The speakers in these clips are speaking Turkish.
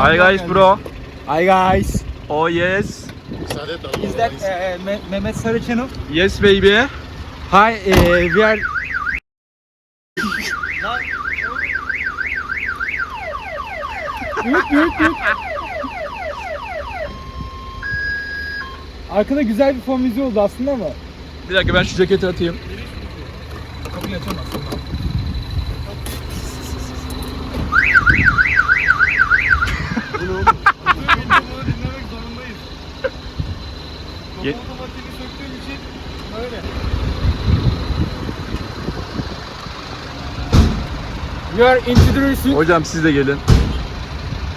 Hi guys bro. Hi guys. Oh yes. Is that uh, Me- Mehmet Sarı channel? Yes baby. Hi, uh, we are Arkada güzel bir fon müziği oldu aslında ama. Bir dakika ben şu ceketi atayım. Kapıyı açamazsın. We are introducing Hocam siz de gelin.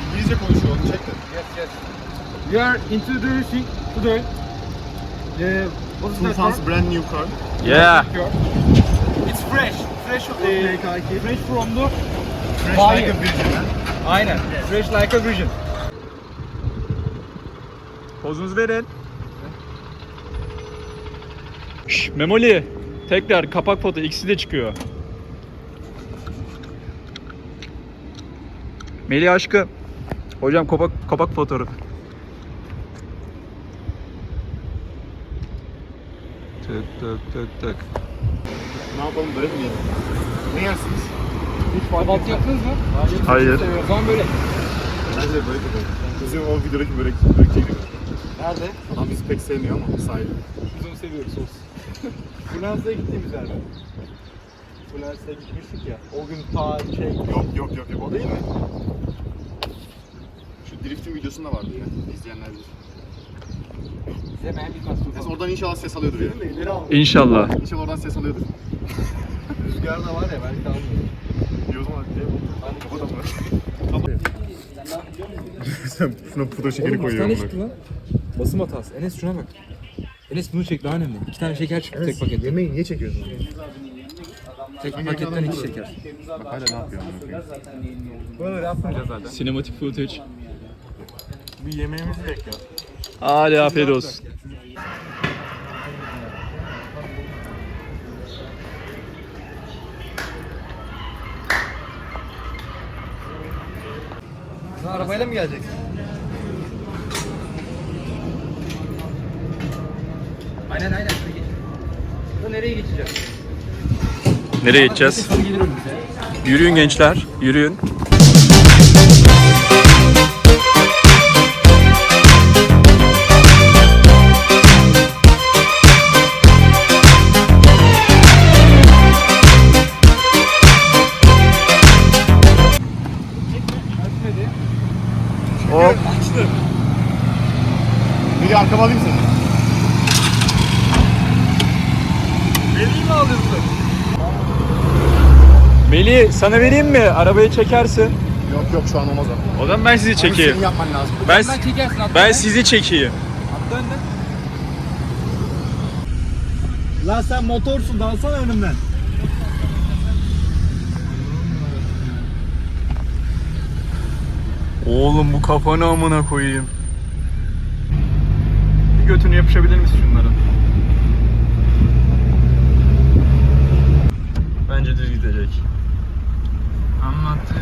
İngilizce konuşuyor, onu çek de. Yes, yes. We are introducing today the what is that car? brand new car. Yeah. It's fresh. Fresh, uh, fresh from the Fresh like a virgin. Aynen. Fresh like a virgin. Pozunuzu verin. Şş, Memoli. Tekrar kapak foto ikisi de çıkıyor. Melih aşkım. Hocam kapak kapak fotoğrafı. Tık tık tık tık. Ne yapalım, börek mi yiyelim? Ne yersiniz? Hiç kahvaltı yaptınız mı? Hayır. O zaman böyle. Bence börek yiyelim. Bizim o videodaki börek, börekçi gibi. Nerede? Adam bizi pek sevmiyor ama sahibi. Biz onu seviyoruz olsun. Fransa'ya gittiğimiz yer mi? Fransa'ya gitmiştik ya. O gün ta şey... Yok yok yok yok. O değil mi? Şu drifting videosunda vardı ya. İzleyenler bilir. Bize ben Neyse oradan inşallah ses alıyordur ya. İleri al. İnşallah. İnşallah oradan ses alıyordur. Rüzgar da var ya belki almıyor. İyi o zaman diye. Kapat ama. Sen şuna pudra şekeri koyuyor. Oğlum çıktı lan. Basım hatası. Enes şuna bak. Enes bunu çek daha önemli. İki tane şeker çıktı tek paketten. Yemeği niye çekiyorsun? Tek paketten iki şeker. Bak hala ne yapıyor? Böyle yapmayacağız zaten. Cinematic footage. Bir yemeğimizi bekliyor. Hadi afiyet olsun. Sen arabayla mı geleceksin? Aynen aynen. Bu nereye geçeceğiz? Nereye gideceğiz? Yürüyün gençler. Yürüyün. Bir arkama alayım seni. Beni mi alıyorsun? Melih sana vereyim mi? Arabayı çekersin. Yok yok şu an olmaz o. O zaman ben sizi Abi çekeyim. Senin yapman lazım. Ben, Sen çekersin ben sizi çekeyim. Atla önden. Lan sen motorsun dalsana önümden. Oğlum bu kafanı amına koyayım. Götünü yapışabilir misin şunların? Bence düz gidecek. Anlattı.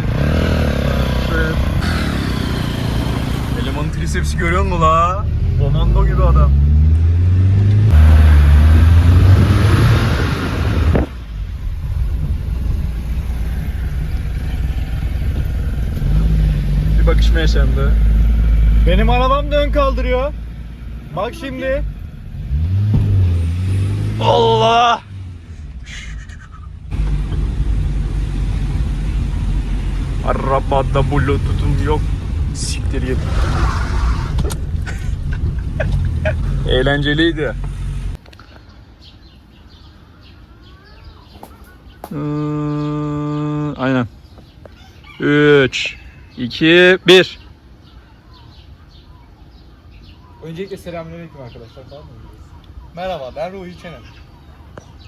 Elemanın trisepsi görüyor musun la? Komando gibi adam. Bir bakışma yaşandı. Benim arabam da ön kaldırıyor. Bak şimdi. Allah! Arabada bluetooth'um yok. Siktir git. Eğlenceliydi. Hmm, aynen. 3 2 1 Öncelikle selamünaleyküm arkadaşlar tamam mı? Merhaba ben Ruhi Çenem.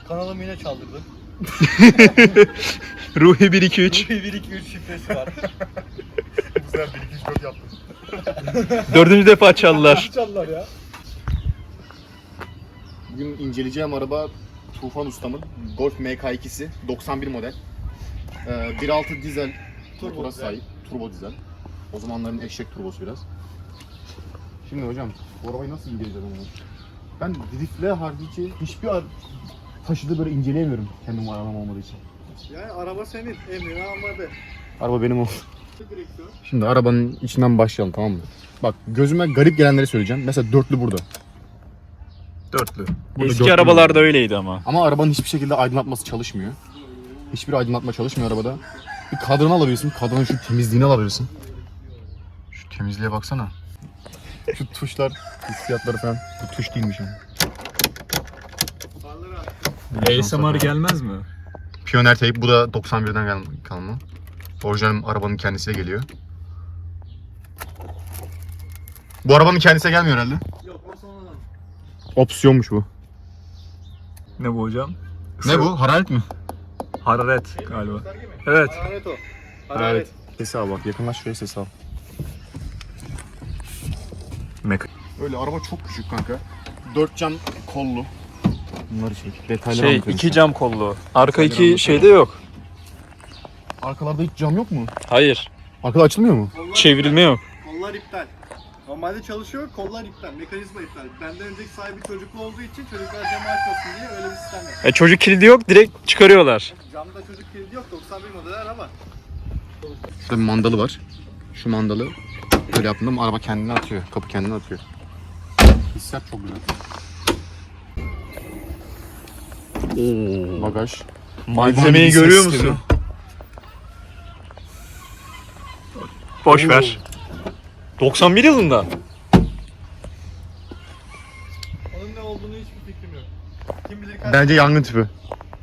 Kanalım yine çaldırdı. Ruhi 1 2 3 Ruhi 1 2 3 şifresi var. Bu sefer 1 2 3 4 yaptım. Dördüncü defa çaldılar. Çaldılar ya. Bugün inceleyeceğim araba Tufan Ustam'ın Golf MK2'si 91 model. Ee, 1.6 dizel Turbo motora dizel. sahip. Turbo dizel. O zamanların eşek turbosu biraz. Şimdi hocam bu arabayı nasıl inceleyeceğim onu? Ben driftle harici hiçbir ar- taşıda böyle inceleyemiyorum kendim arabam olmadığı için. Yani araba senin. Emrin almadı. Araba benim olsun. Direksiyon. Şimdi arabanın içinden başlayalım tamam mı? Bak gözüme garip gelenleri söyleyeceğim. Mesela dörtlü burada. Dörtlü. Burada Eski dörtlü arabalarda var. öyleydi ama. Ama arabanın hiçbir şekilde aydınlatması çalışmıyor. Hiçbir aydınlatma çalışmıyor arabada. Bir kadran alabilirsin. Kadranın şu temizliğini alabilirsin. Şu temizliğe baksana. Şu tuşlar, hissiyatları falan. Bu tuş değilmiş at. ASMR gelmez mi? Pioneer teyp bu da 91'den gel- kalma. Orijinal arabanın kendisiyle geliyor. Bu arabanın kendisine gelmiyor herhalde. Opsiyonmuş bu. Ne bu hocam? Ne bu? Hararet mi? Hararet galiba. Evet. Hararet o. Hararet. Sesi al bak. Yakınlaş şuraya sesi al. Öyle araba çok küçük kanka. Dört cam kollu. Bunları çek. Detayları şey iki cam kollu. Arka iki anlatıyorum. şeyde yok. Arkalarda hiç cam yok mu? Hayır. Arkada açılmıyor mu? Kollar, Çevrilme yok. kollar iptal. Normalde çalışıyor, kollar iptal, mekanizma iptal. Benden önceki sahibi çocuklu olduğu için çocuklar camı açmasın diye öyle bir sistem var. E, çocuk kilidi yok direkt çıkarıyorlar. Camda çocuk kilidi yok, 91 model araba. Şurada bir mandalı var. Şu mandalı böyle yaptığında araba kendini atıyor. Kapı kendini atıyor. Hissiyat çok güzel. Oo. Bagaj. Malzemeyi gibi görüyor musun? geliyor. Boş ver. 91 yılında. Onun ne olduğunu hiçbir fikrim yok. Kim bilir kaç Bence yangın tüpü.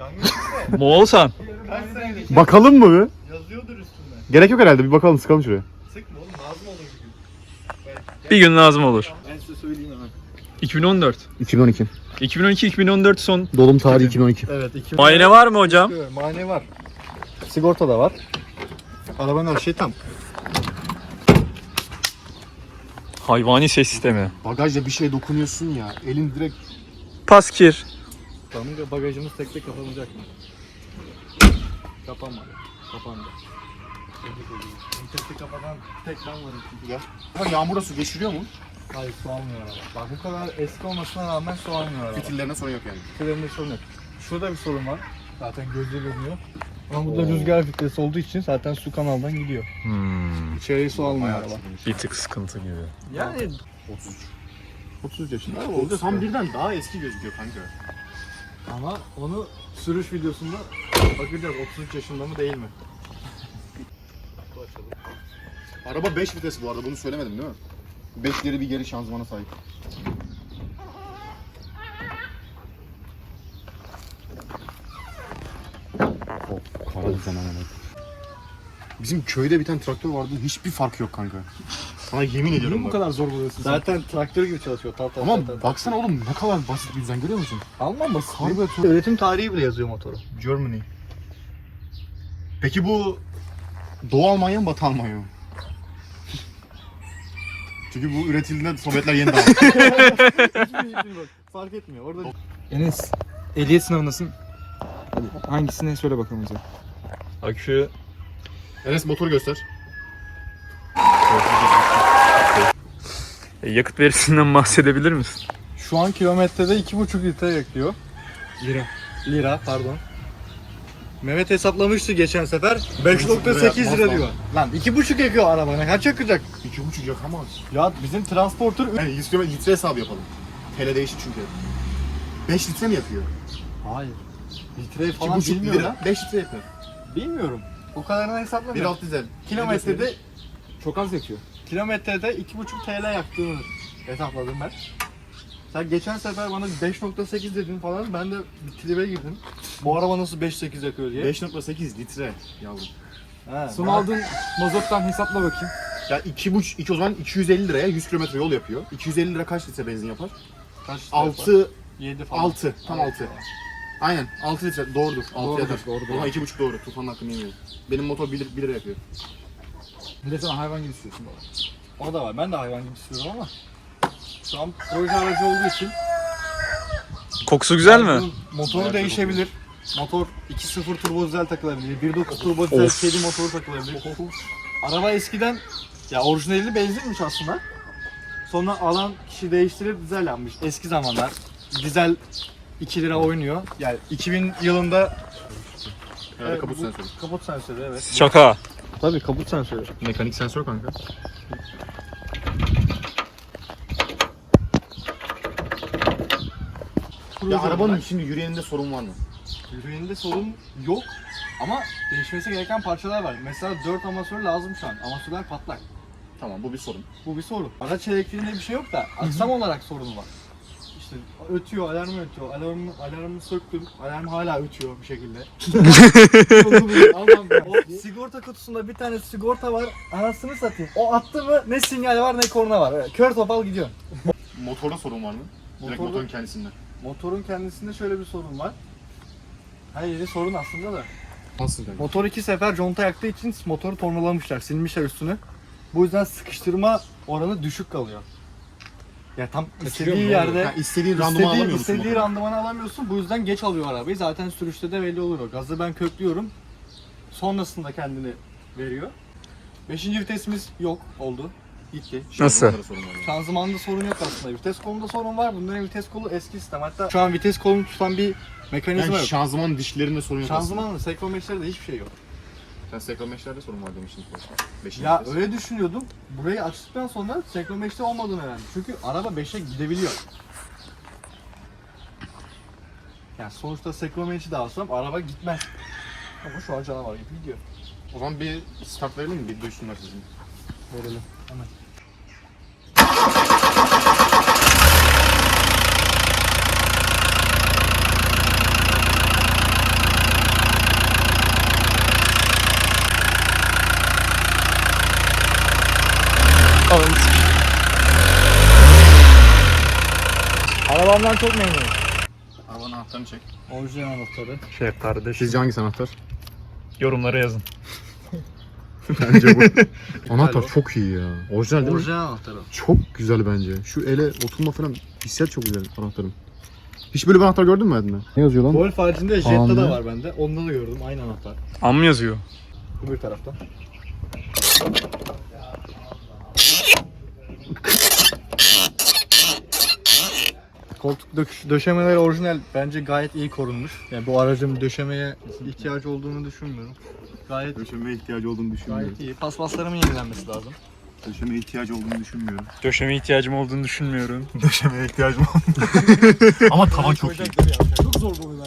yangın çıksa Moğolsan. kaç senelik Bakalım mı bir? yazıyordur üstünde. Gerek yok herhalde. Bir bakalım sıkalım şuraya. Sıkma oğlum, lazım olur bir gün. Bir gün lazım olur. Söyleyeyim hemen. 2014. 2012. 2012-2014 son. Dolum tarihi 2012. Evet, 2000 Muayene var mı hocam? Mane var. Sigorta da var. Arabanın her şey tam. Hayvani ses sistemi. Bagajda bir şey dokunuyorsun ya. Elin direkt Paskir. Tamam bagajımız tek tek kapanacak mı? Kapanmadı. Kapandı. Tek tek kapanan tek ben varım çünkü. ya. Ama yağmurda su geçiriyor mu? Hayır su almıyor araba. Bak bu kadar eski olmasına rağmen su almıyor araba. Fitillerine sorun yok yani. Fitillerinde sorun yok. Şurada bir sorun var. Zaten gözle görünüyor. Ama burada rüzgar filtresi olduğu için zaten su kanaldan gidiyor. Hmm, İçeriye su almıyor araba. bir tık sıkıntı gibi. Yani 33. 33 yaşında. Ama tam birden daha eski gözüküyor kanka. ama onu sürüş videosunda bakacağız 33 yaşında mı değil mi? Araba 5 vites bu arada bunu söylemedim değil mi? 5 geri bir geri şanzımana sahip. Of kara düzen ama. Bizim köyde bir tane traktör vardı hiçbir farkı yok kanka. Sana yemin ediyorum bak. kadar zor buluyorsun Zaten traktör gibi çalışıyor. Tal tal Ama tal tal. baksana oğlum ne kadar basit bir düzen görüyor musun? Alman basit. Karbüratör. Üretim tarihi bile yazıyor motoru. Germany. Peki bu Doğu Almanya mı Batı Almanya mı? Çünkü bu üretildiğinde Sovyetler yeni dağıldı. Fark etmiyor. Orada Enes, ehliyet sınavındasın. Hadi hangisini söyle bakalım bize. Akü Enes motoru göster. E, yakıt verisinden bahsedebilir misin? şu an kilometrede 2,5 litre yakıyor. Lira. Lira pardon. Mehmet hesaplamıştı geçen sefer. 5.8 lira diyor. Lan 2,5 yakıyor araba. Ne kaç yakacak? 2,5 yakamaz. Ya bizim transporter Yani 100 km litre hesabı yapalım. TL değişik çünkü. 5 litre mi yakıyor? Hayır. Litre falan 2,5 bilmiyorum. lira 5 litre yakıyor. Bilmiyorum. O kadarını hesaplamıyorum. 1.6 dizel. Kilometrede Çok az yakıyor. kilometrede 2,5 TL yaktığını hesapladım ben. Sen geçen sefer bana 5.8 dedin falan ben de bir tribe girdim. Bu araba nasıl 5.8 yakıyor diye. 5.8 litre yavrum. Ha, Son ben- aldığın mazottan hesapla bakayım. Ya 2,5 2 o zaman 250 liraya 100 km yol yapıyor. 250 lira kaç litre benzin yapar? Kaç litre yapar? 6 7 falan. 6 tam 6. Aynen 6 litre doğrudur. 6 Doğrudur, yeter. doğru, doğru. O zaman 2,5 doğru. Tufanın hakkını yemiyorum. Benim motor 1, 1 lira yapıyor. Bir de sen hayvan gibi istiyorsun baba. O da var. Ben de hayvan gibi istiyorum ama şu an proje aracı olduğu için Kokusu güzel mi? bunun motoru değişebilir. Motor 2.0 turbo dizel takılabilir. 1.9 turbo dizel Of. kedi motoru takılabilir. Araba eskiden Ya orijinali benzinmiş aslında. Sonra alan kişi değiştirip dizel yapmış. Eski zamanlar dizel 2 lira oynuyor. Yani 2000 yılında Herhalde Evet, kaput bu- sensörü. kaput sensörü evet. Şaka. Tabii kaput sensörü. Mekanik sensör kanka. Ya arabanın şimdi yüreğinde sorun var mı? Yüreğinde sorun yok ama değişmesi gereken parçalar var. Mesela 4 amasör lazım şu an. Amasörler patlak. Tamam bu bir sorun. Bu bir sorun. Araç elektriğinde bir şey yok da aksam olarak sorun var. İşte ötüyor, alarmı ötüyor. Alarmı, alarmı söktüm. Alarm hala ötüyor bir şekilde. Allah'ım ya. O sigorta kutusunda bir tane sigorta var. Anasını satayım. O attı mı ne sinyal var ne korna var. Öyle kör topal gidiyor. Motorda sorun var mı? Direkt Motorda- motorun kendisinde. Motorun kendisinde şöyle bir sorun var. Her yeri sorun aslında da. Nasıl kanka? Motor iki sefer conta yaktığı için motoru tornalamışlar, silmişler üstünü. Bu yüzden sıkıştırma oranı düşük kalıyor. Ya tam istediği mu? yerde Ha, istediğin randıman istediği, alamıyor musun? istediği motorda? randımanı alamıyorsun. Bu yüzden geç alıyor arabayı. Zaten sürüşte de belli olur o. Gazı ben köklüyorum. Sonrasında kendini veriyor. Beşinci vitesimiz yok oldu. Gitti. Nasıl? Şanzımanda sorun yok aslında. Vites kolunda sorun var. Bunların vites kolu eski sistem. Hatta şu an vites kolunu tutan bir mekanizma Yani yok. şanzıman dişlerinde sorun yok aslında. Şanzımanla sekrometrede hiçbir şey yok. Sen sekromeşlerde sorun var demiştin. Beşinci Ya vites. öyle düşünüyordum. Burayı açtıktan sonra senkrometre olmadığını öğrendim. Çünkü araba 5'e gidebiliyor. Yani sonuçta senkrometre de alsam araba gitmez. Ama şu an canavar gibi gidiyor. O zaman bir start verelim mi? Bir duysunlar sizin. Verelim. Hemen. Arabamdan çok memnunum. Arabanın anahtarını çek. Orijinal anahtarı. Şey kardeş. Sizce hangisi anahtar? Yorumlara yazın. Bence bu. anahtar çok iyi ya. Orijinal değil mi? Orijinal anahtarı. Çok güzel bence. Şu ele oturma falan hissiyat çok güzel anahtarın. Hiç böyle bir anahtar gördün mü hayatında? Ne yazıyor lan? Golf haricinde Anladım. da var bende. Onda da gördüm aynı anahtar. Am yazıyor. Öbür taraftan. Koltuk döş- döşemeleri orijinal. Bence gayet iyi korunmuş. Yani bu aracın döşemeye ihtiyacı olduğunu düşünmüyorum. Gayet Döşemeye ihtiyacı olduğunu düşünmüyorum. gayet iyi. Paspaslarımın yenilenmesi lazım. Döşemeye ihtiyacı olduğunu düşünmüyorum. Döşeme ihtiyacım olduğunu düşünmüyorum. Döşemeye ihtiyacım Ama tavan çok iyi. Çok zor bu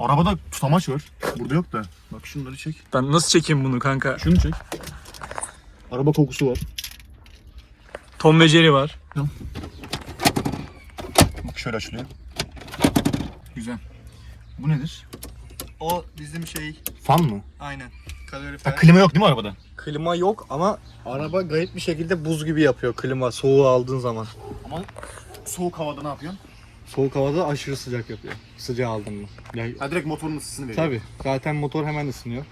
Arabada tutamaç var. Burada yok da. Bak şunları çek. Ben nasıl çekeyim bunu kanka? Şunu çek. Araba kokusu var. Tom Jerry var. Şöyle açılıyor. Güzel. Bu nedir? O bizim şey Fan mı? aynen. Kalorifer. Ha, klima yok değil mi arabada? klima yok ama araba gayet bir şekilde buz gibi yapıyor klima soğuğu aldığın zaman. Ama soğuk havada ne yapıyorsun? Soğuk havada aşırı sıcak yapıyor. Sıcağı aldın mı? Ya, Ha direkt motorun ısısını veriyor. tabii. Zaten motor hemen ısınıyor.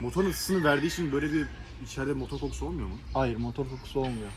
Motorun ısısını verdiği için böyle bir içeride motor kokusu olmuyor mu? Hayır motor kokusu olmuyor.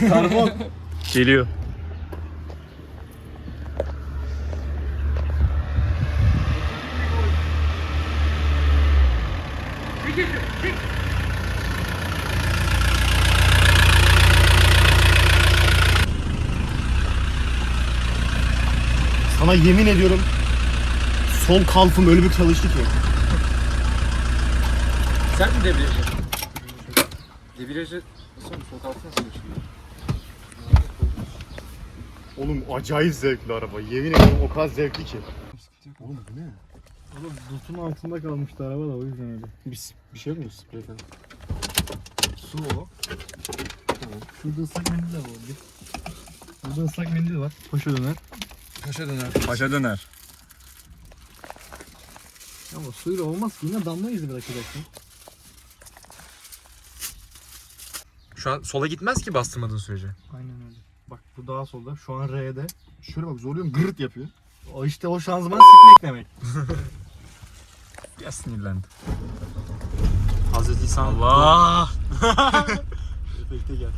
Karbon. Geliyor. Sana yemin ediyorum sol kalfım öyle bir çalıştı ki. Sen mi debriyajı? Debriyajı nasıl sol altına nasıl geçiyor? Oğlum acayip zevkli araba. Yemin ederim o kadar zevkli ki. Oğlum bu ne? Oğlum dutun altında kalmıştı araba da o yüzden öyle. Bir, bir şey yok mu? Sprey falan. Su o. Şurada ıslak mendil de var. Bir. Burada ıslak mendil var. Paşa döner. Paşa döner. Paşa döner. Ama suyla olmaz ki yine damla izi bırakacaksın. Şu an sola gitmez ki bastırmadığın sürece. Aynen daha solda. Şu an R'de. Şöyle bak zorluyorum gırt yapıyor. O işte o şanzıman sikmek demek. Biraz sinirlendi. Hazreti İsa. Allah! Efekte gel.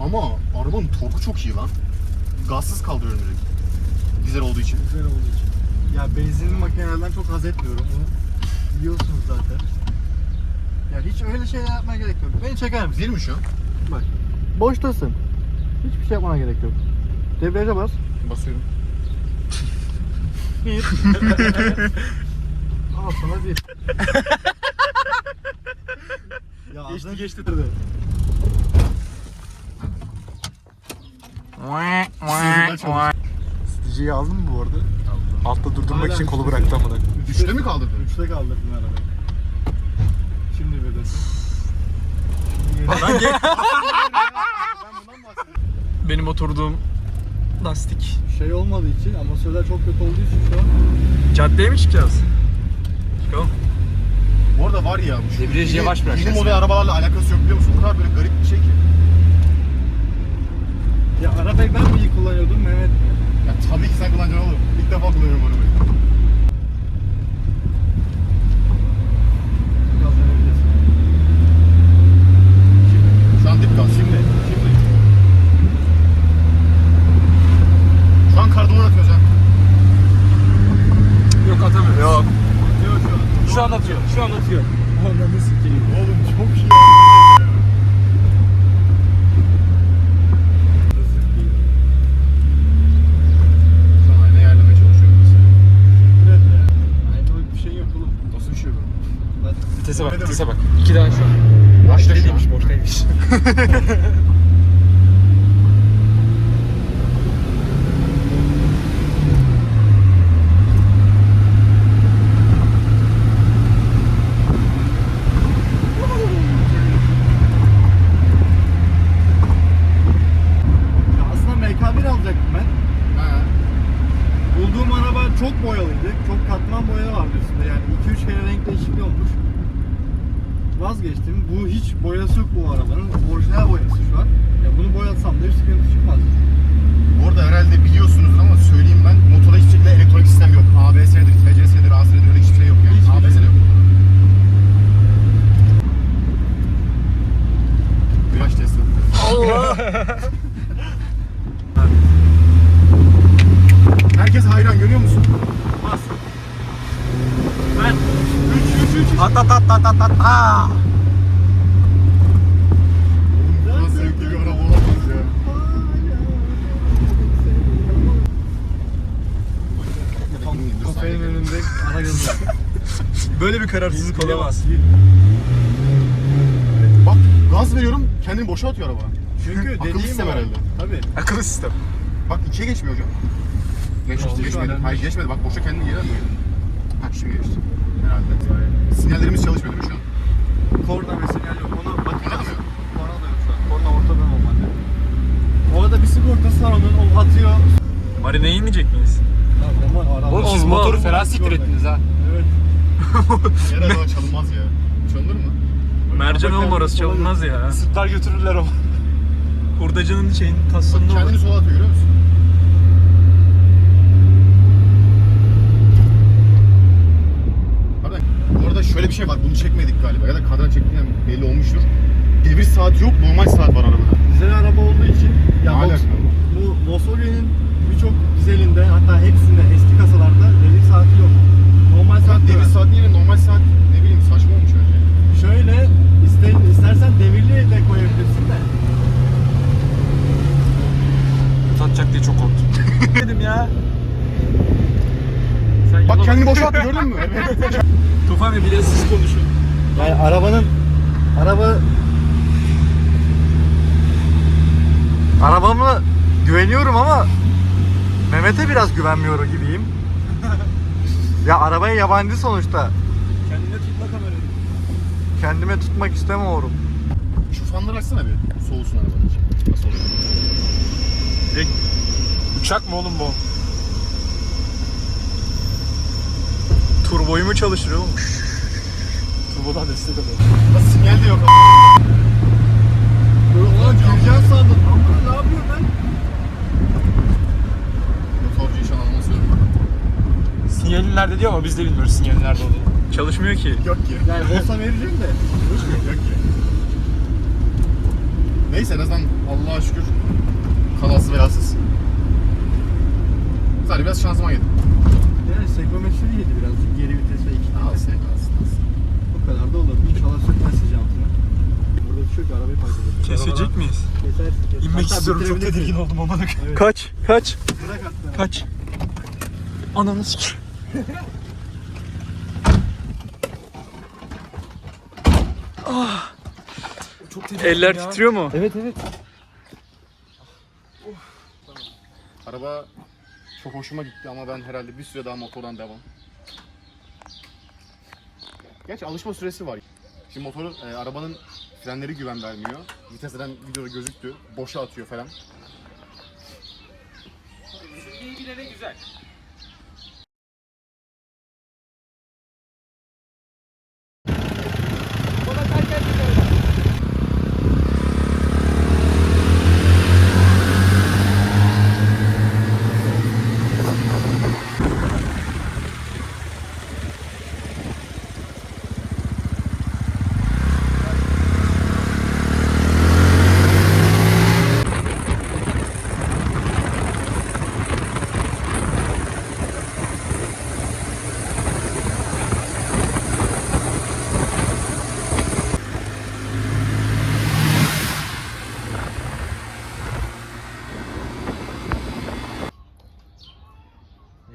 Ama arabanın torku çok iyi lan. Gazsız kaldırıyorum direkt. Dizel olduğu için. Güzel olduğu için. Ya benzinli makinelerden çok haz etmiyorum. Bunu biliyorsunuz zaten. Ya hiç öyle şeyler yapmaya gerek yok. Beni çeker misin? Değil mi şu an? Boştasın. Hiçbir şey yapmana gerek yok. Debriyaja bas. Basıyorum. Bir. Al sana bir. ya geçti geçti. Sticiyi aldın mı bu arada? Altta durdurmak Hala için kolu üçte- bıraktı amına. Üçte mi kaldırdın? Üçte kaldırdın arabayı. Şimdi bir de. Ben ge- Benim oturduğum lastik. Şey olmadığı için ama sözler çok kötü olduğu için şu an Caddeye mi çıkacağız? Çıkalım. Bu arada var ya. şu Debriyajı yeni- yavaş Yeni bırakacaksın. model arabalarla alakası yok biliyor musun? O kadar böyle garip bir şey ki. ya arabayı ben mi iyi kullanıyordum Mehmet mi? Ya tabii ki sen kullanacaksın oğlum. İlk defa kullanıyorum arabayı. Verebilirsin. Şu an dip gaz. Şimdi. Şimdi. Şu an kardon atıyoruz ha. Yok atamıyorum. Yok. Atıyor şu an. Şu an atıyor. Şu an atıyor. Ananı sikeyim. Oğlum çok iyi. Şu an ayna ayarlamaya çalışıyorum mesela. Evet ya. Aynı bir şey yok oğlum. Nasıl bir şey bu? Vitese bak, vitese bak. İki daha şu an. Başta şu an. Değilmiş, boştaymış. Ya aslında MK1 alacaktım ben. Ha. Bulduğum araba çok boyalıydı. Çok katman boya vardı üstünde yani 2-3 kere renk değişikliği olmuş. Vazgeçtim. Bu hiç boyası yok bu arabanın. Orijinal boyası şu an. Ya bunu boyatsam da bir sıkıntı çıkmaz. Bu arada herhalde biliyorsunuz ama söyleyeyim ben motorda hiçbir şekilde elektronik sistem yok. ABS'dir, TCS'dir, AS'dir öyle hiçbir şey yok yani. Hiç ABS de yok. Viraj testi. Herkes hayran görüyor musun? Bas. Ben 3 3 3 At at at at at at. Aa! Nasıl zevkli bir araba olamaz ya. Kafenin önünde ara gazı. Böyle bir kararsızlık olamaz. Bak gaz veriyorum kendini boşa atıyor araba. Çünkü Akıllı dediğim sistem o. herhalde. Tabii. Akıllı sistem. Bak ikiye geçmiyor hocam. Geçmedi. an. Hayır geçmedi bak boşa kendini geri atıyor. Ha şimdi geçti. Herhalde. Sinyallerimiz çalışmıyor değil mi şu an? Korna ve sinyal yok. Ona bakacağız. Korna da yok şu an. Korna ortada normalde. O arada bir sigortası var onun. O atıyor. Marineye inmeyecek miyiz? Oğlum siz motoru ferah siktir ettiniz ha. Evet. Yer araba çalınmaz ya. Çalınır mı? Mercan olma orası çalınmaz ya. Sırtlar götürürler ama. Hurdacının şeyin taslarında kendini sola atıyor görüyor musun? Pardon. Bu arada şöyle bir şey var. Bunu çekmedik galiba. Ya da kadran çektiğinden belli olmuştur. Devir saati yok. Normal saat var arabada. Dizel araba olduğu için ya Ne Volks- alaka? bu Volkswagen'in birçok dizelinde hatta hepsinde eski kasalarda devir saati yok. Normal saat Devir devir saat yerine normal saat ne bileyim saçma olmuş bence. Şöyle iste, istersen devirli de koyabilirsin de. Tatacak diye çok korktum. dedim ya. Kendini boşalttı gördün mü? Tufan Bey biraz siz konuşun. Yani arabanın araba arabamı güveniyorum ama Mehmet'e biraz güvenmiyor gibiyim. ya arabaya yabancı sonuçta. Kendine tutma kamerayı. Kendime tutmak istemiyorum. Şu fanları açsana bir. Soğusun arabanın içi. Nasıl olur? Uçak mı oğlum bu? Turboyu mu çalıştırıyor oğlum? Turbodan destek alıyor. Nasıl sinyal de yok. Ulan gireceğim sandım. Ama ne yapıyorsun lan? Motorcu iş anlamını söylüyorum. Sinyalin nerede diyor ama biz de bilmiyoruz sinyalin nerede olduğunu. Çalışmıyor ki. Yok ki. Yani olsa vereceğim de. Yok ki. Neyse en azından Allah'a şükür kazası belasız. Sadece biraz şansıma yedi. Yani sekrometri yedi birazcık. Geri vites ve iki Al sen al sen. Bu kadar da olur. İnşallah sökmezsin jantını. Burada şey yok. Arabayı park edelim. Kesecek miyiz? Kesersin. kesersin. İnmek Hatta istiyorum çok bitirebilirsin. tedirgin oldum amına koyayım. Evet. Kaç? Kaç? Bırak hatta. Kaç? Ananı sikeyim. Çok tedirgin Eller ya. titriyor mu? Evet evet. Araba çok hoşuma gitti ama ben herhalde bir süre daha motordan devam. Gerçi alışma süresi var. Şimdi motorun, e, arabanın frenleri güven vermiyor. Vitesden videoda gözüktü. Boşa atıyor falan. ne güzel.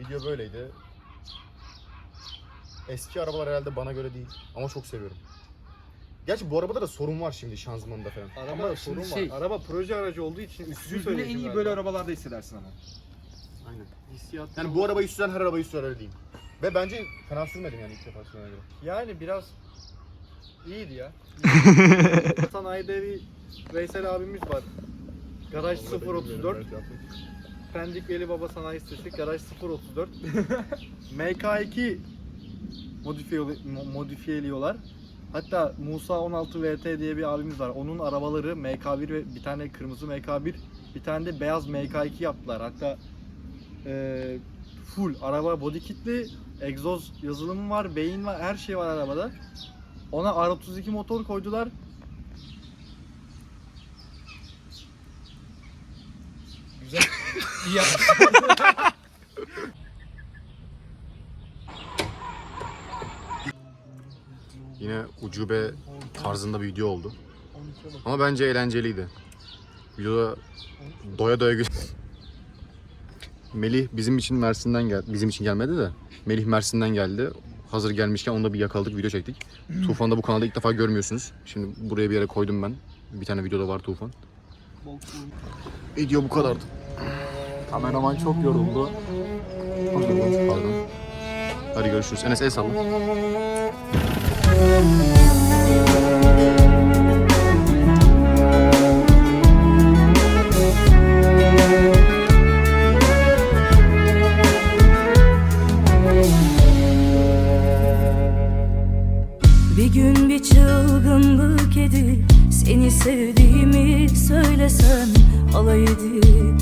Video böyleydi. Eski arabalar herhalde bana göre değil ama çok seviyorum. Gerçi bu arabada da sorun var şimdi şanzımanında falan. Araba Ama sorun şimdi var. şey- Araba proje aracı olduğu için üstünü Sürgünü en iyi ben. böyle arabalarda hissedersin ama. Aynen. Hissiyat. Yani bu arabayı süren her arabayı sürer öyle diyeyim. Ve bence fena sürmedim yani ilk defa sürene göre. Yani biraz iyiydi ya. Sanayide bir Veysel abimiz var. Garaj 034. Pendik Veli Baba Sanayi Sitesi Garaj 034. MK2 modifiye, mo- modifiyeliyorlar. Hatta Musa 16 VT diye bir abimiz var. Onun arabaları MK1 ve bir tane kırmızı MK1, bir tane de beyaz MK2 yaptılar. Hatta eee, full araba body kitli, egzoz yazılımı var, beyin var, her şey var arabada. Ona R32 motor koydular. Güzel. İyi. Yine ucube tarzında bir video oldu. Ama bence eğlenceliydi. Videoda doya doya gül. Melih bizim için Mersin'den geldi. Bizim için gelmedi de. Melih Mersin'den geldi. Hazır gelmişken onu da bir yakaladık, video çektik. Tufan'ı da bu kanalda ilk defa görmüyorsunuz. Şimdi buraya bir yere koydum ben. Bir tane videoda var Tufan. Video bu kadardı. Kameraman çok yoruldu. Pardon. Hadi görüşürüz. Enes el salla. Bir gün bir çılgınlık edip seni sevdiğimi söylesem alay edip